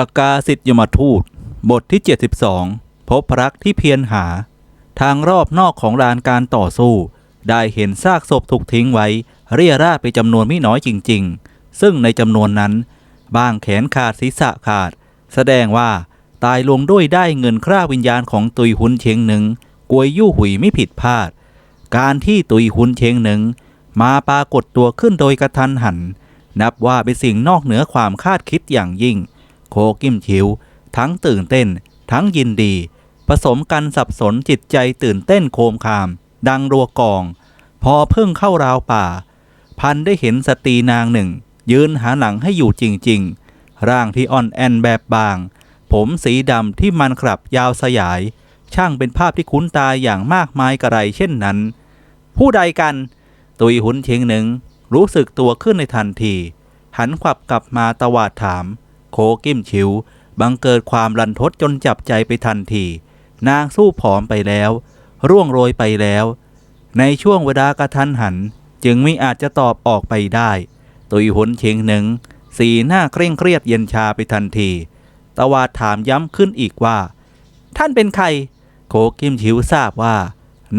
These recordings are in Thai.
ปากกาสิทธิยมทูต บทที่ 72 พบรักที่เพียรหา ทางรอบนอกของลานการต่อสู้ ได้เห็นซากศพถูกทิ้งไว้ เรียราดไปจำนวนไม่น้อยจริง ๆ ซึ่งในจำนวนนั้น บางแขนขาดศีรษะขาด แสดงว่าตายลงด้วยได้เงินคร่าวิญญาณของตุยหุนเชงหนึ่งกวยยู่หุยไม่ผิดพลาด การที่ตุยหุนเชงหนึ่งมาปรากฏตัวขึ้นโดยกระทันหัน นับว่าเป็นสิ่งนอกเหนือความคาดคิดอย่างยิ่ง โคกิมชิว ทั้งตื่นเต้น ทั้งยินดี ผสมกันสับสนจิตใจตื่นเต้นโคมคาม ดังรัวกอง พอเพิ่งเข้าราวป่า พันได้เห็นสตรีนางหนึ่ง ยืนหาหลังให้อยู่จริง ๆ ร่างที่อ่อนแอนแบบบาง ผมสีดำที่มันครับยาวสยาย ช่างเป็นภาพที่คุ้นตาอย่างมากมายกระไรเช่นนั้น ผู้ใดกัน ตุยหุนเชียงหนึ่งรู้สึกตัวขึ้นในทันที หันขวับกลับมาตวาดถาม โคกิมชิว บังเกิดความรันทดจนจับใจไปทันที นางสู้ผอมไปแล้ว ร่วงโรยไปแล้ว ในช่วงเวลากระทันหัน จึงไม่อาจจะตอบออกไปได้ ตุยหุนเชงหนึ่ง สีหน้าเคร่งเครียดเย็นชาไปทันที ตวาดถามย้ำขึ้นอีกว่า ท่านเป็นใคร โคกิมชิวทราบว่า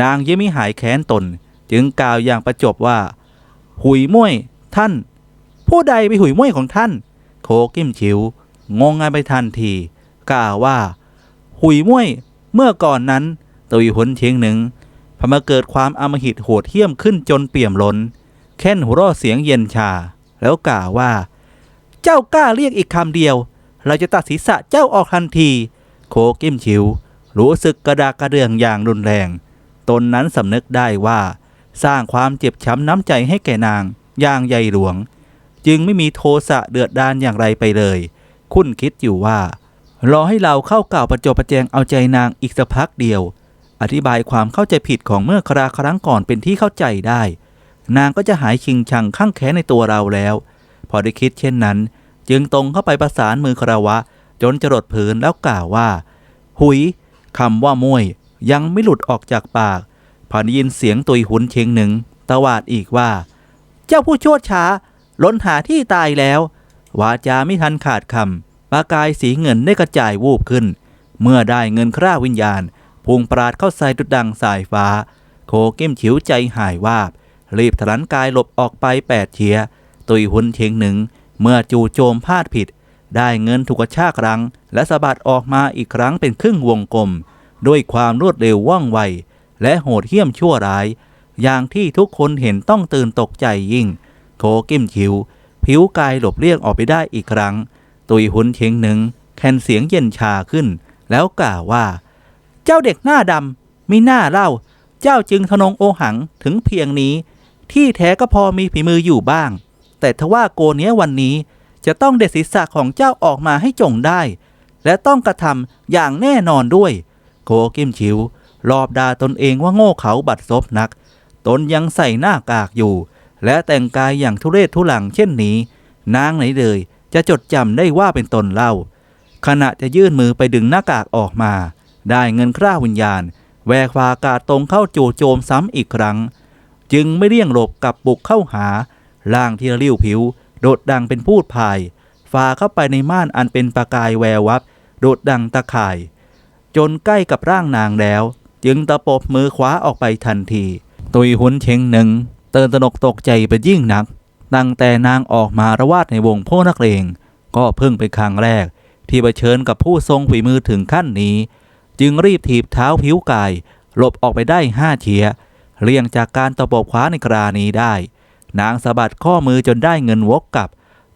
นางยังไม่หายแค้นตน จึงกล่าวอย่างประจบว่า หุยม่วยท่าน ผู้ใดไปหุยม่วยของท่าน โคกิมชิว งงงานไปทันทีกล่าวว่า หุยม่วยเมื่อก่อนนั้นตุยหุนเชียงหนึ่งพมาเกิดความอมหิตโหดเหี้ยมขึ้นจนเปี่ยมล้นแค่นหัวเรอเสียงเย็นชา แล้วกล่าวว่า เจ้ากล้าเรียกอีกคำเดียว เราจะตัดศีรษะเจ้าออกทันที โคกิมชิว รู้สึกกระดากกระเดืองอย่างรุนแรง ตนนั้นสำนึกได้ว่า สร้างความเจ็บช้ำน้ำใจให้แก่นางอย่างใหญ่หลวง จึงไม่มีโทสะเดือดดานอย่างไรไปเลย คุ้นคิดอยู่ว่า รอให้เราเข้ากล่าวประจบประแจงเอาใจนางอีกสักพักเดียว อธิบายความเข้าใจผิดของเมื่อคราครั้งก่อนเป็นที่เข้าใจได้ นางก็จะหายชิงชังข้างแค้นในตัวเราแล้ว พอได้คิดเช่นนั้น จึงตรงเข้าไปประสานมือคารวะ จนจรดผืนแล้วกล่าวว่า หุยคำว่ามวย ยังไม่หลุดออกจากปากพอได้ยินเสียงตุยหุนเชงหนึ่งตวาดอีกว่า เจ้าผู้โชดช้า ล้นหาที่ตายแล้ว วาจาไม่ทันขาดคำประกายสีเงินได้กระจายวูบขึ้น เมื่อได้เงินคร่าวิญญาณพุงปราดเข้าใส่ดุดดังสายฟ้า โคเก้มฉิวใจหายวาบ รีบถลันกายหลบออกไปแปดเฉีย ตุยหุนเชงหนึ่ง เมื่อจู่โจมพลาดผิด ได้เงินถูกกระชากรังและสะบัดออกมาอีกครั้งเป็นครึ่งวงกลม ด้วยความรวดเร็วว่องไว และโหดเหี้ยมชั่วร้าย อย่างที่ทุกคนเห็นต้องตื่นตกใจยิ่ง โคกิมชิว ผิวกายหลบเลี่ยงออกไปได้อีกครั้ง ตุยหุนเชงหนึ่งแคนเสียงเย็นชาขึ้น แล้วกล่าวว่า เจ้าเด็กหน้าดำมีหน้าเล่า เจ้าจึงทะนงโอหังถึงเพียงนี้ ที่แท้ก็พอมีฝีมืออยู่บ้าง แต่ทว่าโกเนี้ยวันนี้จะต้องเด็ดศีรษะของเจ้าออกมาให้จงได้ และต้องกระทำอย่างแน่นอนด้วย โคกิมชิวรอบดาตนเองว่าโง่เขาบัดซบนัก ตนยังใส่หน้ากากอยู่ และแต่งกายอย่างทุเรศทุลังเช่นนี้ นางไหนเลยจะจดจำได้ว่าเป็นตนเล่า ขณะจะยื่นมือไปดึงหน้ากากออกมา ได้เงินคร่าวิญญาณ แวกฟากาตรงเข้าจู่โจมซ้ำอีกครั้ง จึงไม่เลี่ยงหลบกับบุกเข้าหาร่างที่ริ้วผิว โดดดังเป็นพูดพายฝ่าเข้าไปในม่านอันเป็นประกายแวววับ โดดดังตะข่าย จนใกล้กับร่างนางแล้ว จึงตะปบมือขวาออกไปทันที ตุยหุนเชงหนึ่ง เตือนตนกตกใจเป็นยิ่งนัก ตั้งแต่นางออกมาระวาดในวงพวกนักเลงก็เพิ่งเป็นครั้งแรก ที่เผชิญกับผู้ทรงฝีมือถึงขั้นนี้ จึงรีบถีบเท้าผิวกายหลบออกไปได้ห้าเฉียเลี่ยงจากการตะปบขวาในกรานี้ได้ นางสะบัดข้อมือจนได้เงินวกกลับ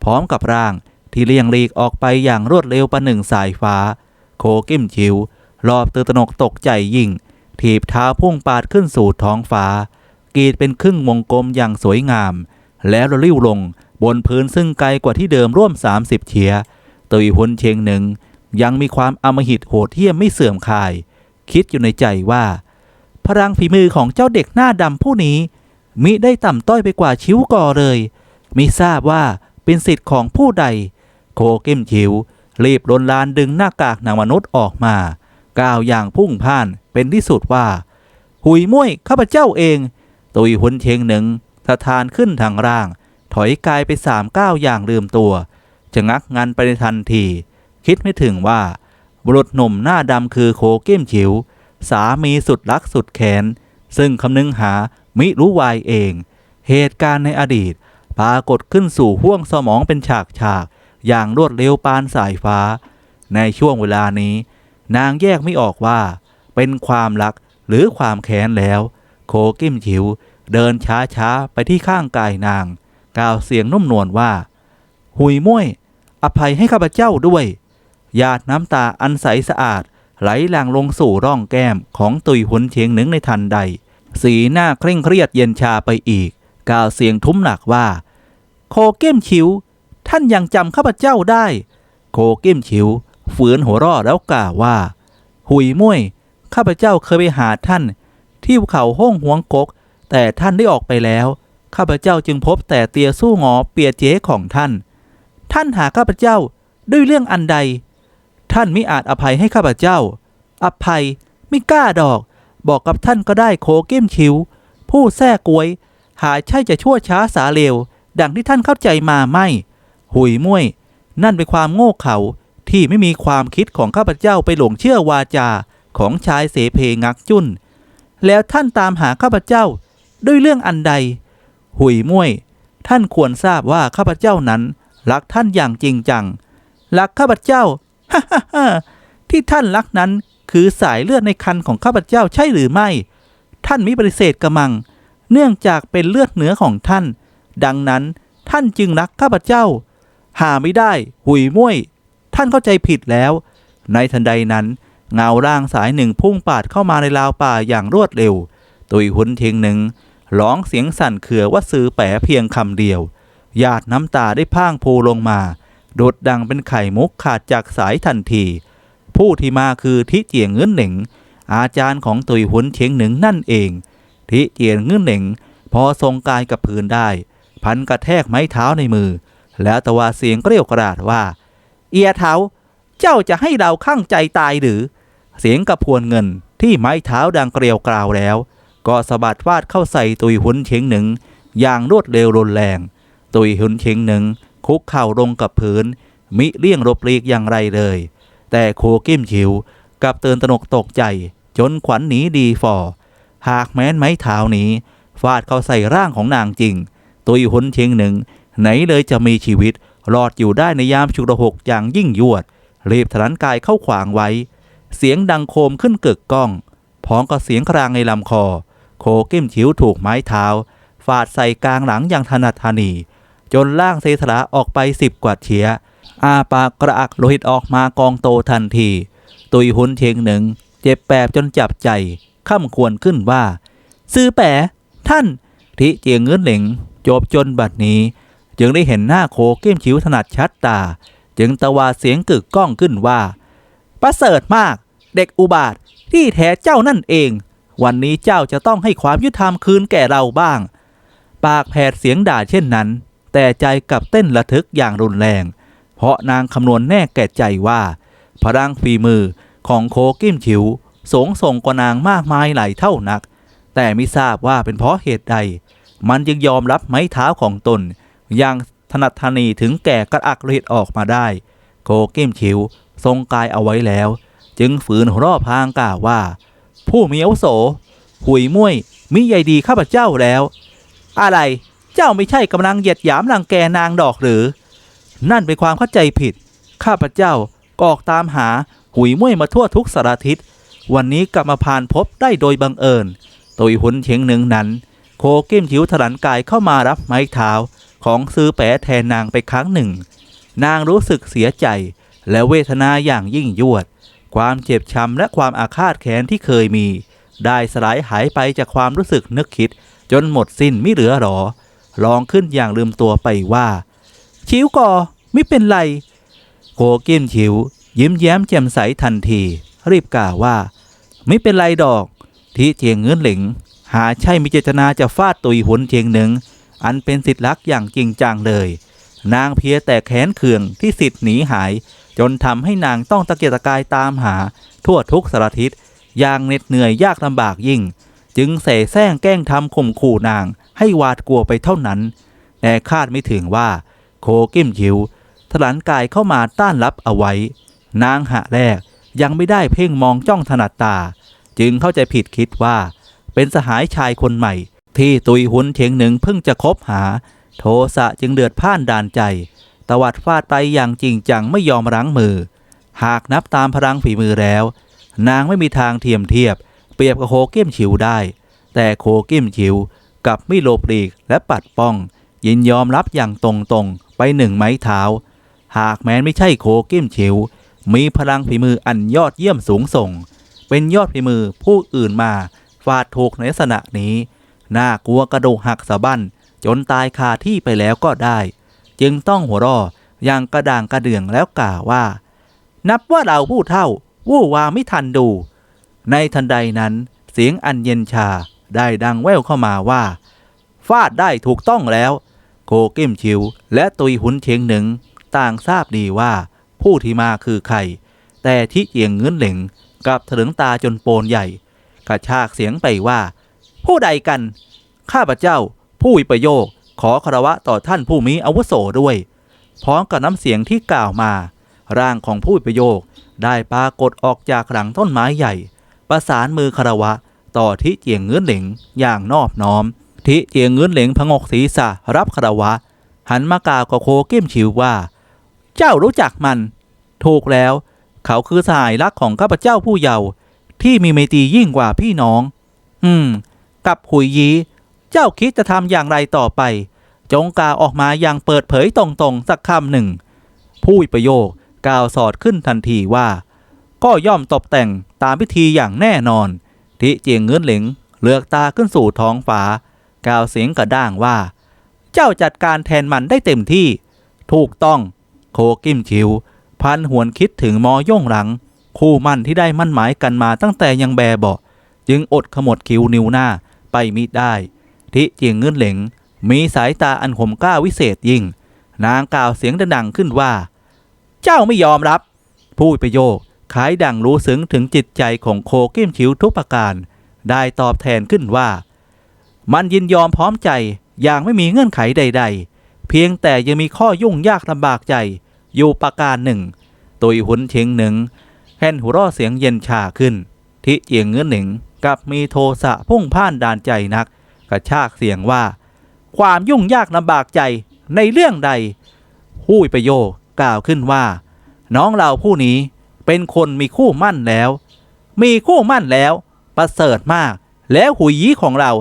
พร้อมกับร่างที่เลี่ยงลีกออกไปอย่างรวดเร็วประหนึ่งสายฟ้า โคกิมชิวรอบตื่นตนกตกใจยิ่ง ถีบเท้าพุ่งปาดขึ้นสู่ท้องฟ้า กรีดเป็นครึ่งวงกลมอย่างสวยงาม แล้วริ้วลงบนพื้นซึ่งไกลกว่าที่เดิมร่วม 30เฉียตุยหุนเชียงหนึ่ง ยังมีความอมหิตโหดเหี้ยมไม่เสื่อมคลาย คิดอยู่ในใจว่า พลังฝีมือของเจ้าเด็กหน้าดำผู้นี้ มิได้ต่ำต้อยไปกว่าชิวก่อเลย มิทราบว่าเป็นสิทธิ์ของผู้ใด โคเก้มชิว รีบลนลานดึงหน้ากากนางมนุษย์ออกมาก้าวอย่างพุ่งพ่านเป็นที่สุดว่า หุยมุ้ยข้าพเจ้าเอง ตุยหุนเชงหนึ่งสะทานขึ้นทางร่าง ถอยกายไปสามก้าวอย่างลืมตัวจะงักงันไปในทันที คิดไม่ถึงว่า บุรุษหนุ่มหน้าดำคือโคเก้มฉิว สามีสุดรักสุดแค้นซึ่งคำนึงหามิรู้วายเอง เหตุการณ์ในอดีต ปรากฏขึ้นสู่ห้วงสมองเป็นฉากฉาก อย่างรวดเร็วปานสายฟ้า ในช่วงเวลานี้ นางแยกไม่ออกว่า เป็นความรักหรือความแค้นแล้ว โคกิ้มฉิว เดินช้าๆไปที่ข้างกายนาง กล่าวเสียงนุ่มนวลว่า หุยม้วย อภัยให้ข้าพเจ้าด้วยหยาดน้ำตาอันใสสะอาด ไหลหลั่งลงสู่ร่องแก้มของตุยหุนเชียงหนึ่งในทันใด สีหน้าเคร่งเครียดเย็นชาไปอีก กล่าวเสียงทุ้มหนักว่า โคเก้มชิว ท่านยังจำข้าพเจ้าได้ โคเก้มชิว ฝืนหัวราะแล้วกล่าวว่า หุยมุ้ยข้าพเจ้าเคยไปหาท่าน ที่ภูเขาห้องหวงกก แต่ท่านได้ออกไปแล้ว ข้าพเจ้าจึงพบแต่เตียสู้งอเปียเจ๊ของท่าน ท่านหาข้าพเจ้าด้วยเรื่องอันใด ท่านมิอาจอภัยให้ข้าพเจ้า อภัยไม่กล้าดอก บอกกับท่านก็ได้โคเก้มชิว ผู้แท้กวย หาใช่จะชั่วช้าสาเลว ดังที่ท่านเข้าใจมาไม่ หุยมุ้ยนั่นเป็นความโง่เขลาที่ไม่มีความคิดของข้าพเจ้าไปหลงเชื่อวาจาของชายเสเพงักจุน แล้วท่านตามหาข้าพเจ้าด้วยเรื่องอันใด หุยม้ยท่านควรทราบว่าข้าพเจ้านั้น รักท่านอย่างจริงจัง รักข้าพเจ้าฮ่าฮ่าฮ่าที่ท่านรักนั้นคือสายเลือดในคันของข้าพเจ้าใช่หรือไม่ ท่านมิปฏิเสธกระมัง เนื่องจากเป็นเลือดเนื้อของท่าน ดังนั้นท่านจึงรักข้าพเจ้า หาไม่ได้ หุยม้ยท่านเข้าใจผิดแล้ว ในทันใดนั้น เงาร่างสายหนึ่งพุ่งปาดเข้ามาในราวป่าอย่างรวดเร็ว ตุยหุนเทียงหนึ่งร้องเสียงสั่นเขือว่าซื้อแปะเพียงคำเดียวหยาดน้ำตาได้พ่างโพลงมาโดดดังเป็นไข่มุกขาดจากสายทันที ผู้ที่มาคือทิเจียงเงินเหน่ง อาจารย์ของตุยหุนเทียงหนึ่งนั่นเอง ทิเจียงเงินเหน่ง พอทรงกายกับพื้นได้ พันกระแทกไม้เท้าในมือ แล้วตะวาเสียงเกลียวกระดาษว่า เอียเท้า เจ้าจะให้เราข้างใจตายหรือ เสียงกระพวนเงินที่ไม้เท้าดังเกลียวกราวแล้ว ก็สะบัดฟาดเข้าใส่ตุยหุนเชียงหนึ่ง อย่างรวดเร็วรุนแรง ตุยหุนเชียงหนึ่ง คุกเข่าลงกับพื้น มิเลี่ยงรบเลีกอย่างไรเลย แต่โคกิ้มฉิวกลับเตือนตนกตกใจ จนขวัญหนีดีฟอหากแม้นไม้เท้านี้ ฟาดเข้าใส่ร่างของนางจริง ตุยหุนเชียงหนึ่ง ไหนเลยจะมีชีวิตรอดอยู่ได้ในยามฉุกระหกอย่างยิ่งยวดรีบถลันกายเข้าขวางไว้ เสียงดังโคมขึ้นเกิกก้องพร้อมกับเสียงครางในลำคอ โคกิ้มฉิวถูกไม้เท้า ฟาดใส่กลางหลังอย่างถนัดทนี จนล่างเซสละออกไปสิบกว่าเฉียอาปากกระอักโลหิตออกมากองโตทันที ตุยหุนเชียงหนึ่ง เจ็บแปบจนจับใจข้ามควรขึ้นว่า ซื้อแปะท่านทิเจียงเงินเหล่งจบจนบัดนี้ จึงได้เห็นหน้าโคเก้มฉิวถนัดชัดตา จึงตะวาเสียงกึกก้องขึ้นว่า ประเสริฐมาก เด็กอุบาทที่แท้เจ้านั่นเอง วันนี้เจ้าจะต้องให้ความยุติธรรมคืนแก่เราบ้าง ปากแผดเสียงด่าเช่นนั้น แต่ใจกับเต้นระทึกอย่างรุนแรง เพราะนางคำนวณแน่แก่ใจว่า พลังฝีมือของโคกิมฉิวสงส่งกว่านางมากมายหลายเท่านัก แต่ไม่ทราบว่าเป็นเพราะเหตุใด มันจึงยอมรับไม้เท้าของตน อย่างถนัดทนีถึงแก่กระอักเลือดออกมาได้ โคกิมฉิวทรงกายเอาไว้แล้ว จึงฝืนหัวเรอบพางกล่าวว่า ผู้มีอาวุโสหุยม้ยมิใหญ่ดีข้าพเจ้าแล้ว อะไรเจ้าไม่ใช่กำลังเหยียดหยามรังแกนางดอกหรือ นั่นเป็นความเข้าใจผิด ข้าพเจ้าก็อกตามหาหุยม้ยมาทั่วทุกสารทิศวันนี้กลับมาผ่านพบได้โดยบังเอิญตุยหุนเชียงหนึ่งนั้น โคกิ้มฉิวถลันกายเข้ามารับไม้เท้าของซื้อแปะแทนนางไปครั้งหนึ่ง นางรู้สึกเสียใจและเวทนาอย่างยิ่งยวด ความเจ็บช้ำและความอาฆาตแค้นที่เคยมี ได้สลายหายไปจากความรู้สึกนึกคิด จนหมดสิ้นไม่เหลือหรอ ลองขึ้นอย่างลืมตัวไปว่า ชิวก่อไม่เป็นไรโคกิ้มฉิว ยิ้มแย้มแจ่มใสทันที รีบกล่าวว่า ไม่เป็นไรดอก ที่เจียงเงินเหลิง หาใช่มีเจตนาจะฟาดตุยหุนเจียงหนึ่ง อันเป็นสิทธิลักอย่างจริงจังเลย นางเพียแต่แค้นเคืองที่สิทธิ์หนีหาย จนทำให้นางต้องตะเกียกตะกายตามหา ทั่วทุกสารทิศอย่างเหน็ดเหนื่อยยากลำบากยิ่ง จึงเสแสร้งแกล้งทำข่มขู่นางให้หวาดกลัวไปเท่านั้น แต่คาดไม่ถึงว่า โคกิมยิวถลันกายเข้ามาต้านรับเอาไว้ นางหะแรกยังไม่ได้เพ่งมองจ้องถนัดตา จึงเข้าใจผิดคิดว่า เป็นสหายชายคนใหม่ ที่ตุยหุนเทียงหนึ่งเพิ่งจะคบหา โทสะจึงเดือดพ่านดานใจ ตวัดฟาดไปอย่างจริงจังไม่ยอมรั้งมือ หากนับตามพลังฝีมือแล้ว นางไม่มีทางเทียมเทียบ เปรียบกับโคเก้มฉิวได้ แต่โคเก้มฉิวกับไม่โลปลีกและปัดป้อง ยินยอมรับอย่างตรงๆ ไปหนึ่งไม้เท้า หากแม้นไม่ใช่โคเก้มฉิว มีพลังฝีมืออันยอดเยี่ยมสูงส่ง เป็นยอดฝีมือผู้อื่นมาฟาดถูกในลักษณะนี้ น่ากลัวกระดูกหักสะบั้นจนตายคาที่ไปแล้วก็ได้ จึงต้องหัวรออย่างกระด่างกระเดื่องแล้วกล่าวว่า นับว่าเราผู้เท่าวู่วาไม่ทันดู ในทันใดนั้นเสียงอันเย็นชาได้ดังแว่วเข้ามาว่า ฟาดได้ถูกต้องแล้ว โคกิมชิว และตุยหุนเชียงหนึ่ง ต่างทราบดีว่าผู้ที่มาคือใคร แต่ที่เอียงเงินเหล่งกับถลึงตาจนโปนใหญ่ กระชากเสียงไปว่า ผู้ใดกัน ข้าพเจ้า ผู้วิปโยค ขอคารวะต่อท่านผู้มีอาวุโสด้วย พร้อมกับน้ำเสียงที่กล่าวมา ร่างของผู้วิปโยคได้ปรากฏออกจากหลังต้นไม้ใหญ่ ประสานมือคารวะต่อทิเจียงเงื้อนเหลงอย่างนอบน้อม ทิเจียงเงื้อนเหลงพงกศีรษะรับคารวะ หันมากล่าวกับโคเก้มชิวว่า เจ้ารู้จักมัน ถูกแล้ว เขาคือสายรักของข้าพเจ้าผู้เยาว์ที่มีเมตียิ่งกว่าพี่น้อง อืม กับหุยยี เจ้าคิดจะทำอย่างไรต่อไป จงกล่าวออกมาอย่างเปิดเผยตรงๆสักคำหนึ่ง ผู้วิปโยคกล่าวสอดขึ้นทันทีว่า ก็ย่อมตกแต่งตามพิธีอย่างแน่นอน ทิเจียงเงื้อนเหลงเลือกตาขึ้นสู่ท้องฟ้ากล่าวเสียงกระด้างว่า เจ้าจัดการแทนมันได้เต็มที่ ถูกต้อง โคกิมชิว พันหวนคิดถึงมอย่งหลัง คู่มั่นที่ได้มั่นหมายกันมาตั้งแต่ยังแบเบาะจึงอดขมวดคิ้วนิ้วหน้าไปมิได้ ทิเจียงเงื้อนเหลงมีสายตาอันขมกล้าวิเศษยิ่ง นางกล่าวเสียงดังขึ้นว่า เจ้าไม่ยอมรับผู้ประโยคคล้ายดังรู้ซึ้งถึงจิตใจของโคกิ้มชิวทุกประการ ได้ตอบแทนขึ้นว่า มันยินยอมพร้อมใจอย่างไม่มีเงื่อนไขใด ๆ เพียงแต่ยังมีข้อยุ่งยากลำบากใจ อยู่ประการหนึ่ง ตุยหุนเชงหนึ่งแห่นหัวร่อเสียงเย็นชาขึ้น ที่เจียงเงื้อนหนึ่งกับมีโทสะพุ่งพ่านดานใจนัก ระชากเสียงว่า ความยุ่งยากลำบากใจในเรื่องใดผู้ประโยคกล่าวขึ้นว่า น้องเราผู้นี้เป็นคนมีคู่มั่นแล้ว มีคู่มั่นแล้ว ประเสริฐมาก แล้วหุยยี้ของเรา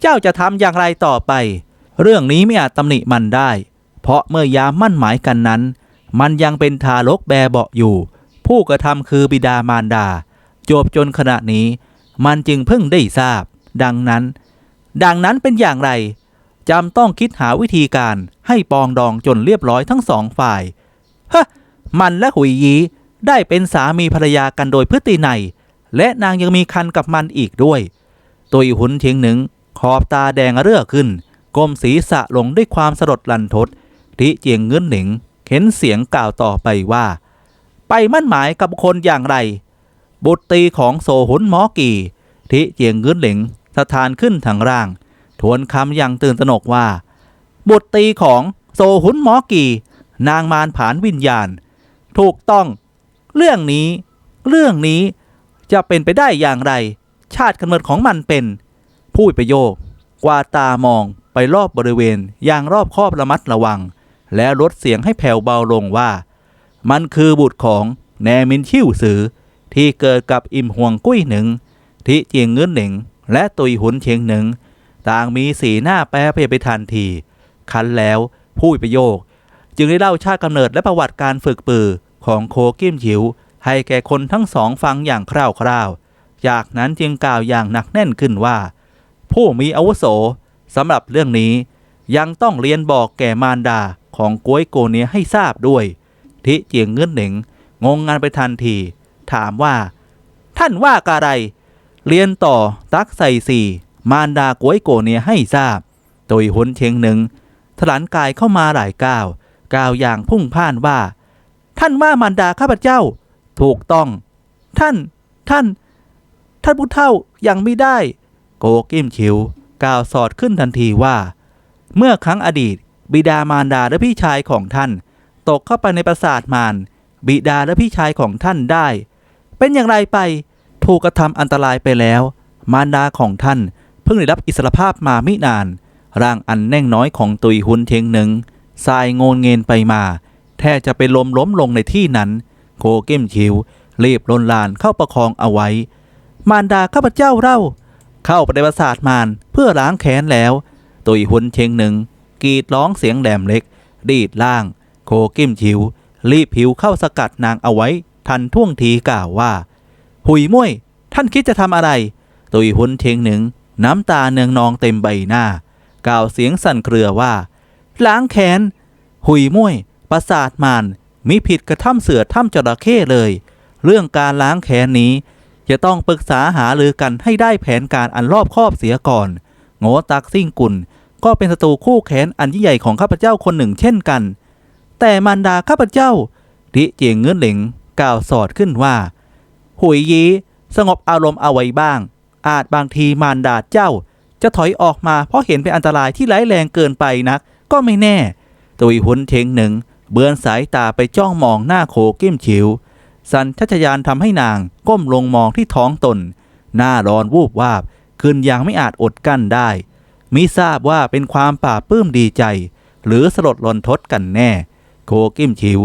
เจ้าจะทำอย่างไรต่อไป เรื่องนี้ไม่อาจตำหนิมันได้ เพราะเมื่อยามมั่นหมายกันนั้น มันยังเป็นทารกแบเบาอยู่ ผู้กระทำคือบิดามารดา จบจนขณะนี้ มันจึงเพิ่งได้ทราบ ดังนั้น ดังนั้นเป็นอย่างไรจำต้องคิดหาวิธีการให้ปองดองจนเรียบร้อยทั้งสองฝ่ายฮะมันและหุยยีได้เป็นสามีภรรยากันโดยพฤตินัยและนางยังมีคันกับมันอีกด้วย ตัวอีหุนเทียงหนึ่ง ขอบตาแดงเรื่อขึ้นก้มศีรษะลงด้วยความสลดลันทดทิเจียงเงินหนิงเข็นเสียงกล่าวต่อไปว่า ไปมั่นหมายกับคนอย่างไร บุตรตีของโซหุนหมอกีทิเจียงเงินหลิง สถานขึ้นทางร่าง ทวนคำอย่างตื่นตระหนกว่า บุตรตีของโซหุนหมอกี นางมารผานวิญญาณ ถูกต้อง เรื่องนี้ เรื่องนี้จะเป็นไปได้อย่างไร ชาติกำเนิดของมันเป็นผู้ประโยค กว่าตามองไปรอบบริเวณอย่างรอบคอบระมัดระวัง และลดเสียงให้แผ่วเบาลงว่า มันคือบุตรของแนมินชิ่วสือ ที่เกิดกับอิมห่วงกุ้ยหนึ่งที่เจียงเงินหนึ่ง และตุยหุนเชียงหนึ่ง ต่างมีสีหน้าแปรเปลี่ยนไปทันที คันแล้วผู้ประโยค จึงได้เล่าชาติกำเนิดและประวัติการฝึกปือของโคกิมฉิวให้แก่คนทั้งสองฟังอย่างคร่าวๆ จากนั้นจึงกล่าวอย่างหนักแน่นขึ้นว่า ผู้มีอาวุโสสำหรับเรื่องนี้ ยังต้องเรียนบอกแก่มารดาของกวยโกเนียให้ทราบด้วย ทิเจียงเงินเหน่งงงงานไปทันที ถามว่า ท่านว่ากอะไร เรียนต่อตักใส่สี่มารดากวยโกเนียให้ทราบ โดยหุนเชงหนึ่งถลันกายเข้ามาหลายก้าวกล่าวอย่างพุ่งพ่านว่า ท่านว่ามารดาข้าพเจ้า ถูกต้อง ท่านท่าน ท่านผู้เฒ่ายังไม่ได้ โกกิมชิวกล่าวสอดขึ้นทันทีว่า เมื่อครั้งอดีต บิดามารดาและพี่ชายของท่าน ตกเข้าไปในปราสาทมารบิดาและพี่ชายของท่านได้ เป็นอย่างไรไป ถูกกระทำอันตรายไปแล้ว มารดาของท่านเพิ่งได้รับอิสรภาพมาไม่นาน ร่างอันแน่งน้อยของตุยหุนเทียงหนึ่งสายโงนเงินไปมา แทบจะเป็นลมล้มลงในที่นั้น โคเก้มคิวรีบลนลานเข้าประคองเอาไว้ มารดาข้าพเจ้าเล่า เข้าไปในปราสาทมารเพื่อล้างแค้นแล้ว ตุยหุนเชงหนึ่งกรีดร้องเสียงแหลมเล็ก ดีดล่าง โคกิ้มชิวรีบผิวเข้าสกัดนางเอาไว้ ทันท่วงทีกล่าวว่า หุยมุ้ยท่านคิดจะทำอะไร ตุยหุนเชงหนึ่ง น้ำตาเนืองนองเต็มใบหน้า กล่าวเสียงสั่นเครือว่า ล้างแค้น หุยมุ้ยปราสาทมารมีผิดกระถ้ำเสือถ้ำจระเข้เลย เรื่องการล้างแค้นนี้ จะต้องปรึกษาหารือกันให้ได้แผนการอันรอบคอบเสียก่อนโง่ตักซิ่งกุลก็เป็นศัตรูคู่แค้นอันยิ่งใหญ่ของข้าพเจ้าคนหนึ่งเช่นกัน แต่มารดาข้าพเจ้าดิเจียงเงื่อนเหลงกล่าวสอดขึ้นว่า หุยยีสงบอารมณ์เอาไว้บ้าง อาจบางทีมารดาเจ้า จะถอยออกมาเพราะเห็นเป็นอันตรายที่ร้ายแรงเกินไปนัก ก็ไม่แน่ ตุยหุนเทงหนึ่ง เบือนสายตาไปจ้องมองหน้าโคกิ้มฉิว สันทัชยานทำให้นางก้มลงมองที่ท้องตน หน้าร้อนวูบวาบขึ้นอย่างไม่อาจอดกั้นได้มิทราบว่าเป็นความป่าปลื้มดีใจ หรือสลดลนทดกันแน่ โคกิ้มฉิว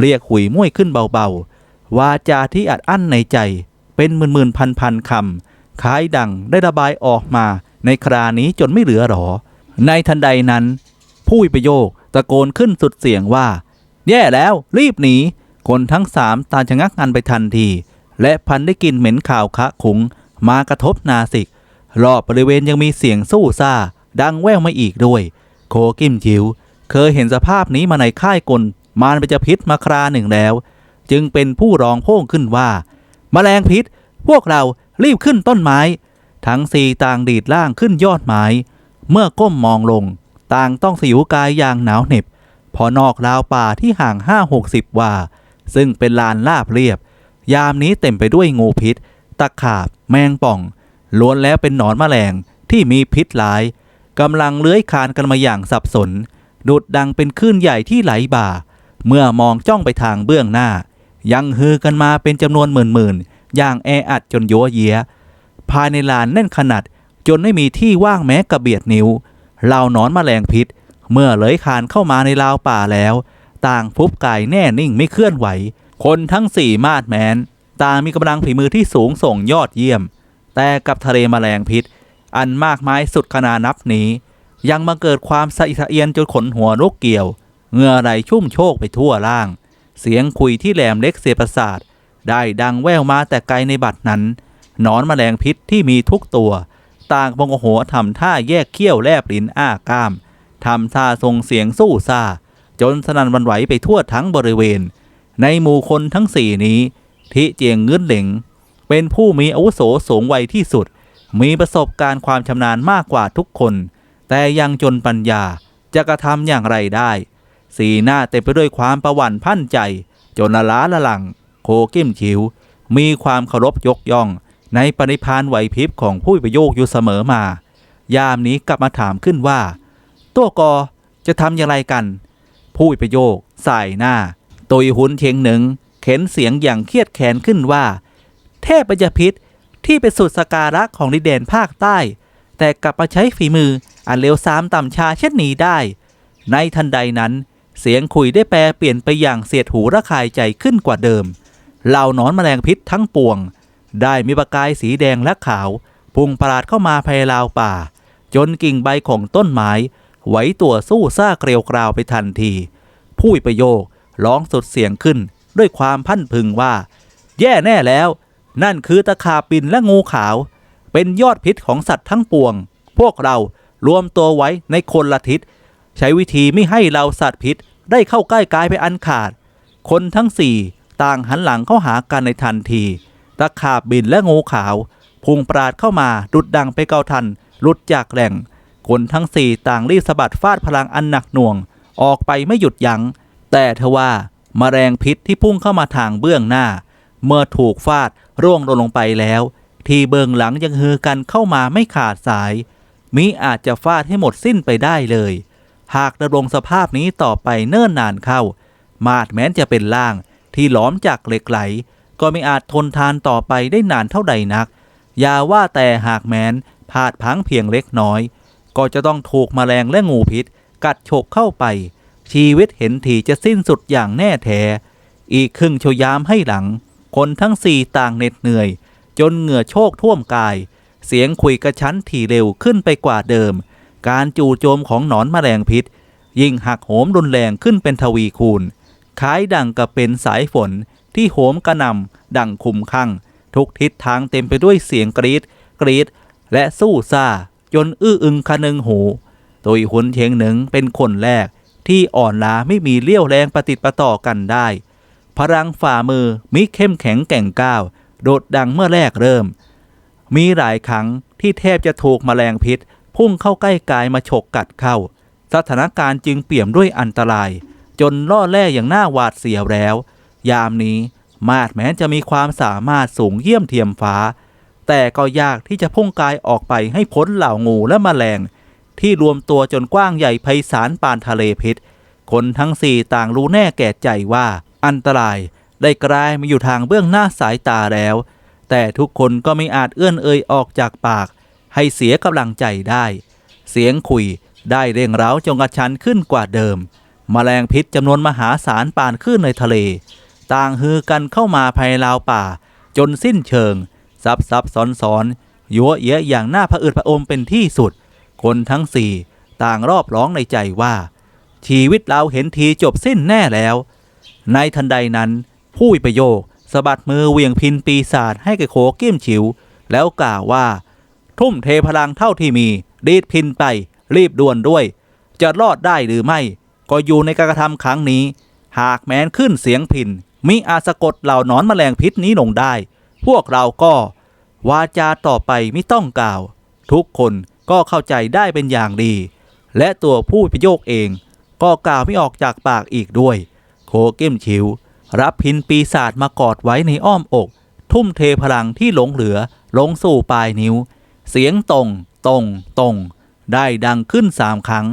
เรียกหุยมุ้ยขึ้นเบาๆ วาจาที่อัดอั้นในใจ เป็นหมื่นๆพันๆคำคล้ายดังได้ระบายออกมาในครานี้จนไม่เหลือหรอ ในทันใดนั้น ผู้วิปโยคตะโกนขึ้นสุดเสียงว่า แย่แล้วรีบหนี คนทั้งสามตาชะงักงันไปทันที และพันได้กลินเหม็นข่าวคะขุง มากระทบนาสิก รอบบริเวณยังมีเสียงสู้ซ่า ดังแว่วมาอีกด้วย โคกิมจิว เคยเห็นสภาพนี้มาในค่ายกลมารไปจะพิษมาคราหนึ่งแล้ว จึงเป็นผู้ร้องโพ่งขึ้นว่าแมลงพิษ พวกเรารีบขึ้นต้นไม้ ทั้งสี่ต่างดีดล่างขึ้นยอดไม้ เมื่อก้มมองลง ต่างต้องสิวกายอย่างหนาวเหน็บ พอนอกราวป่าที่ห่างห้าหกสิบว่า ซึ่งเป็นลานลาบเรียบ ยามนี้เต็มไปด้วยงูพิษ ตะขาบ แมงป่อง ล้วนแล้วเป็นหนอนแมลงที่มีพิษหลายกำลังเลื้อยคลานกันมาอย่างสับสนดุดดังเป็นคลื่นใหญ่ที่ไหลบ่า เมื่อมองจ้องไปทางเบื้องหน้า ยังฮือกันมาเป็นจำนวนหมื่นๆ อย่างแออัดจนยัวเยียภายในลานแน่นขนาดจนไม่มีที่ว่างแม้กระเบียดนิ้วเหล่านอนแมลงพิษ เมื่อเลื้อยคานเข้ามาในราวป่าแล้ว ต่างฟุบกายแน่นิ่งไม่เคลื่อนไหว คนทั้งสี่มาดแมนต่างมีกำลังฝีมือที่สูงส่งยอดเยี่ยม แต่กับทะเลแมลงพิษ อันมากมายสุดขนานับนี้ ยังมาเกิดความสะอิสะเอียนจนขนหัวลุกเกี่ยว เหงื่อไหลชุ่มโชกไปทั่วล่าง เสียงคุยที่แหลมเล็กเสียประสาท ได้ดังแว่วมาแต่ไกลในบัดนั้นนอนแมลงพิษที่มีทุกตัว ต่างบงโหทำท่าแยกเขี้ยวแลบลิ้นอ้าก้ามทำท่าทรงเสียงสู้ซาจนสนันวันไหวไปทั่วทั้งบริเวณ ในหมู่คนทั้งสี่นี้ ทิเจียงเงื้นเหลงเป็นผู้มีอาวุโสสูงวัยที่สุด มีประสบการณ์ความชำนาญมากกว่าทุกคน แต่ยังจนปัญญาจะกระทำอย่างไรได้ สีหน้าเต็มไปด้วยความประหวั่นพันใจ จนละล้าละหลัง โคกิ้มชิว มีความเคารพยกย่อง ในปณิพานไหวพริบของผู้ประโยคอยู่เสมอมา ยามนี้กลับมาถามขึ้นว่า ตัวกอจะทำอย่างไรกัน ผู้ประโยคสายหน้า ตุยหุนเทียงหนึ่ง เข็นเสียงอย่างเครียดแค้นขึ้นว่า เทพปัญญพิษที่เป็นสุดสการะของดินแดนภาคใต้ แต่กลับมาใช้ฝีมืออันเลวซ้ำต่ำชาเช่นนี้ได้ ในทันใดนั้น เสียงคุยได้แปลเปลี่ยนไปอย่างเสียดหูระคายใจขึ้นกว่าเดิม เหล่านอนแมลงพิษทั้งปวง ได้มีประกายสีแดงและขาว พุ่งปราดเข้ามาภายราวป่า จนกิ่งใบของต้นไม้ ไหวตัวสู้ซ่าเกลียวกราวไปทันที ผู้วิปโยคร้องสุดเสียงขึ้นด้วยความพันพึงว่า แย่แน่แล้ว นั่นคือตะขาบปินและงูขาว เป็นยอดพิษของสัตว์ทั้งปวง พวกเรารวมตัวไว้ในคนละทิศใช้วิธีไม่ให้เราสัตว์พิษ ได้เข้าใกล้กายไปอันขาด คนทั้งสี่ต่างหันหลังเข้าหากันในทันที ตะขาบบินและงูขาว พุงปราดเข้ามาดุดดังไปเกาทันหลุดจากแหล่ง คนทั้งสี่ต่างรีบสะบัดฟาดพลังอันหนักหน่วง ออกไปไม่หยุดยัง้ง แต่ทว่ามาแมลงพิษที่พุ่งเข้ามาทางเบื้องหน้า เมื่อถูกฟาดร่วงลงลงไปแล้ว ที่เบื้องหลังยังฮือกันเข้ามาไม่ขาดสาย มิอาจจะฟาดให้หมดสิ้นไปได้เลย หากดำรงสภาพนี้ต่อไปเนิ่นนานเข้า มาดแม้นจะเป็นล่างที่หลอมจากเหล็กไหล ก็ไม่อาจทนทานต่อไปได้นานเท่าใดนัก อย่าว่าแต่หากแม้นพลาดพังเพียงเล็กน้อย ก็จะต้องถูกแมลงและงูพิษ กัดฉกเข้าไป ชีวิตเห็นทีจะสิ้นสุดอย่างแน่แท้ อีกครึ่งชวยามให้หลัง คนทั้งสี่ต่างเหน็ดเหนื่อย จนเหงื่อโชกท่วมกาย เสียงคุยกระชั้นถี่เร็วขึ้นไปกว่าเดิม การจู่โจมของหนอนแมลงพิษ ยิ่งหักโหมรุนแรงขึ้นเป็นทวีคูณคล้ายดังกับเป็นสายฝนที่โหมกระหนำดังคุมข้างทุกทิศทางเต็มไปด้วยเสียงกรีดกรีดและสู้ซ่าจนอื้ออึงคะนึงหูตุยหุนเชงหนึ่งเป็นคนแรก ที่อ่อนล้าไม่มีเลี้ยวแรงประติดประต่อกันได้ พลังฝ่ามือมิเข้มแข็งแก่งก้าว โดดดังเมื่อแรกเริ่ม มีหลายครั้งที่แทบจะถูกแมลงพิษ พุ่งเข้าใกล้กายมาฉกกัดเข้า สถานการณ์จึงเปี่ยมด้วยอันตราย จนล่อแล่อย่างน่าหวาดเสียวแล้ว ยามนี้มาดแม้จะมีความสามารถสูงเยี่ยมเทียมฟ้า แต่ก็ยากที่จะพุ่งกายออกไปให้พ้นเหล่างูและแมลง ที่รวมตัวจนกว้างใหญ่ไพศาลปานทะเลพิษ คนทั้งสี่ต่างรู้แน่แก่ใจว่า อันตรายได้กลายมาอยู่ทางเบื้องหน้าสายตาแล้ว แต่ทุกคนก็ไม่อาจเอื้อนเอ่ยออกจากปาก ให้เสียกำลังใจได้ เสียงคุยได้เร่งเร้าจงกระชันขึ้นกว่าเดิมแมลงพิษจำนวนมหาศาลปานขึ้นในทะเล ต่างฮือกันเข้ามาภายราวป่า จนสิ้นเชิง ซับซับซ้อนซ้อนยัวเยะอย่างหน่าผะอืดผะอมเป็นที่สุด คนทั้งสี่ต่างรอบร้องในใจว่า ชีวิตเราเห็นทีจบสิ้นแน่แล้ว ในทันใดนั้น ผู้วิปโยคสะบัดมือเหวียงพินปีศาจให้แกโขเกี้ยมฉิว แล้วกล่าวว่า ทุ่มเทพลังเท่าที่มีดีดพินไป รีบด่วนด้วย จะรอดได้หรือไม่ ก็อยู่ในการกระทำครั้งนี้ หากแม้นขึ้นเสียงพินมิอาสะกดเหล่านอนแมลงพิษนี้ลงได้ พวกเราก็วาจาต่อไปไม่ต้องกล่าว ทุกคนก็เข้าใจได้เป็นอย่างดี และตัวผู้ประโยคเอง ก็กล่าวไม่ออกจากปากอีกด้วย โคเก้มชิว รับพินปีศาจมากอดไว้ในอ้อมอก ทุ่มเทพลังที่หลงเหลือลงสู่ปลายนิ้ว เสียงตรงตรงตรงได้ดังขึ้นสามครั้ง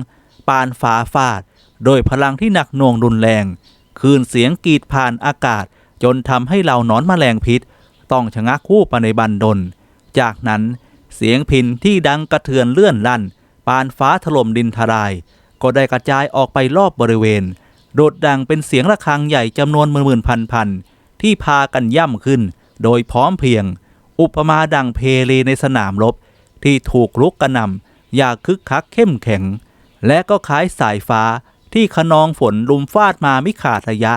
ปานฟ้าฟาด โดยพลังที่หนักหน่วงรุนแรง คืนเสียงกรีดผ่านอากาศ จนทำให้เหล่าหนอนแมลงพิษ ต้องชะงักคู่ไปในบันดล จากนั้นเสียงพินที่ดังกระเทือนเลื่อนลั่น ปานฟ้าถล่มดินทราย ก็ได้กระจายออกไปรอบบริเวณ โดดดังเป็นเสียงระฆังใหญ่จำนวนหมื่นๆพันๆที่พากันย่ำขึ้น โดยพร้อมเพียง อุปมาดังเพลีในสนามรบ ที่ถูกลุกกระหนำอย่าคึกคักเข้มแข็ง และก็คล้ายสายฟ้าที่ขนองฝนลุมฟาดมาไม่ขาดระยะ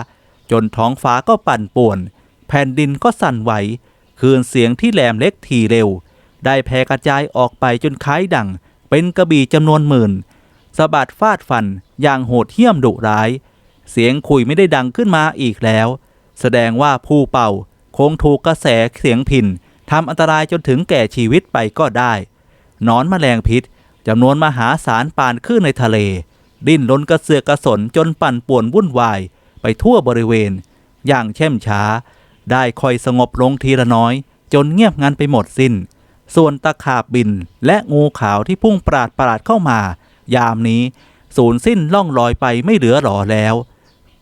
จนท้องฟ้าก็ปั่นป่วน แผ่นดินก็สั่นไหวคืนเสียงที่แหลมเล็กทีเร็ว ได้แผ่กระจายออกไปจนคล้ายดัง เป็นกระบี่จำนวนหมื่นสะบัดฟาดฟันอย่างโหดเหี้ยมดุร้าย เสียงคุยไม่ได้ดังขึ้นมาอีกแล้ว แสดงว่าผู้เป่าคงถูกกระแสเสียงพินทำอันตรายจนถึงแก่ชีวิตไปก็ได้ นอนแมลงพิษจำนวนมหาศาลปานขึ้นในทะเล ดิ้นรนกระเสือกกระสนจนปั่นป่วนวุ่นวาย ไปทั่วบริเวณ อย่างเช่มช้า ได้คอยสงบลงทีละน้อย จนเงียบงันไปหมดสิน้น ส่วนตะขาบบินและงูขาวที่พุ่งปราดปราดเข้ามา ยามนี้สูญสิ้นล่องลอยไปไม่เหลือหรอแล้ว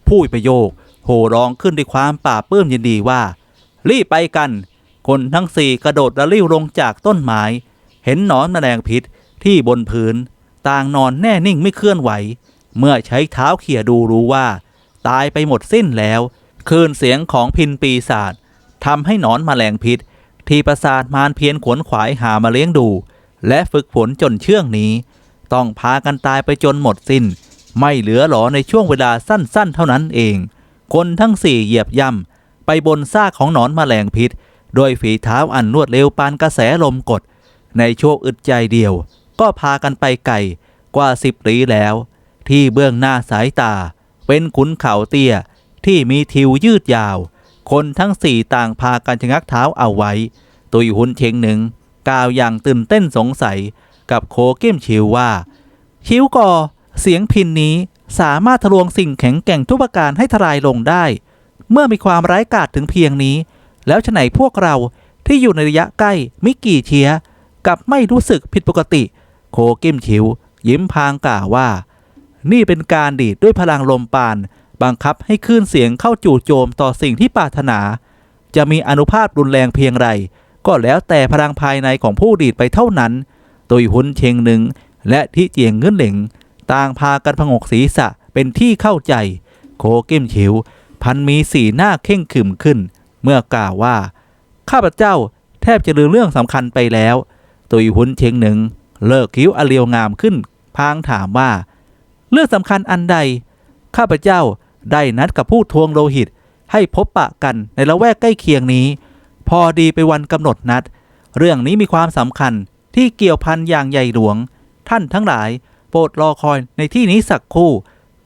ผู้ประโยค โห่ร้องขึ้นด้วยความป่าบปลื้มยินดีว่า รีบไปกัน คนทั้งสี่กระโดดระลิ้วลงจากต้นไม้ เห็นหนอนแมลงพิษที่บนพื้น ต่างนอนแน่นิ่งไม่เคลื่อนไหว เมื่อใช้เท้าเขี่ยดูรู้ว่า ตายไปหมดสิ้นแล้ว คืนเสียงของพินปีศาจทำให้หนอนแมลงพิษ ที่ประสาทมารเพียนขวนขวายหามาเลี้ยงดู และฝึกฝนจนเชื่องนี้ ต้องพากันตายไปจนหมดสิ้น ไม่เหลือหรอในช่วงเวลาสั้นๆ เท่านั้นเอง คนทั้งสี่เหยียบย่ำไปบนซากของหนอนแมลงพิษ โดยฝีเท้าอันรวดเร็วปานกระแสลมกด ในช่วงอึดใจเดียว ก็พากันไปไกลกว่าสิบลี้แล้ว ที่เบื้องหน้าสายตา เป็นขุนเขาเตี้ยที่มีทิวยืดยาว คนทั้งสี่ต่างพากันชะงักเท้าเอาไว้ ตุยหุนเชงหนึ่งกล่าวอย่างตื่นเต้นสงสัยกับโคเก้มชิวว่า ชิวก่อเสียงพินนี้สามารถทะลวงสิ่งแข็งแกร่งทุกประการให้ทลายลงได้ เมื่อมีความร้ายกาจถึงเพียงนี้ แล้วฉะไหนพวกเราที่อยู่ในระยะใกล้มิกี่เชีย กับไม่รู้สึกผิดปกติ โคก้มชิว ยิ้มพางกล่าวว่า นี่เป็นการดีดด้วยพลังลมปาน บังคับให้คลื่นเสียงเข้าจู่โจมต่อสิ่งที่ปรารถนา จะมีอนุภาพรุนแรงเพียงไร ก็แล้วแต่พลังภายในของผู้ดีดไปเท่านั้นตุยหุนเชงหนึ่ง และที่เจียงเงินเหล่งต่างพากันพงกศีรษะเป็นที่เข้าใจ โคกิมฉิว พันมีสีหน้าเข่งขึมขึ้น เมื่อกล่าวว่า ข้าพเจ้าแทบจะลืมเรื่องสำคัญไปแล้ว ตุยหุนเชงหนึ่งเลิกคิ้วอเลียวงามขึ้น พางถามว่า เรื่องสำคัญอันใด ข้าพเจ้าได้นัดกับผู้ทวงโลหิต ให้พบปะกันในละแวกใกล้เคียงนี้ พอดีไปวันกำหนดนัด เรื่องนี้มีความสำคัญที่เกี่ยวพันอย่างใหญ่หลวง ท่านทั้งหลาย โปรดรอคอยในที่นี้สักครู่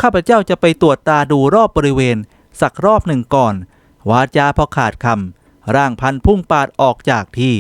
ข้าพเจ้าจะไปตรวจตาดูรอบบริเวณ สักรอบหนึ่งก่อน วาจาพอขาดคำร่างพันพุ่งปาดออกจากที่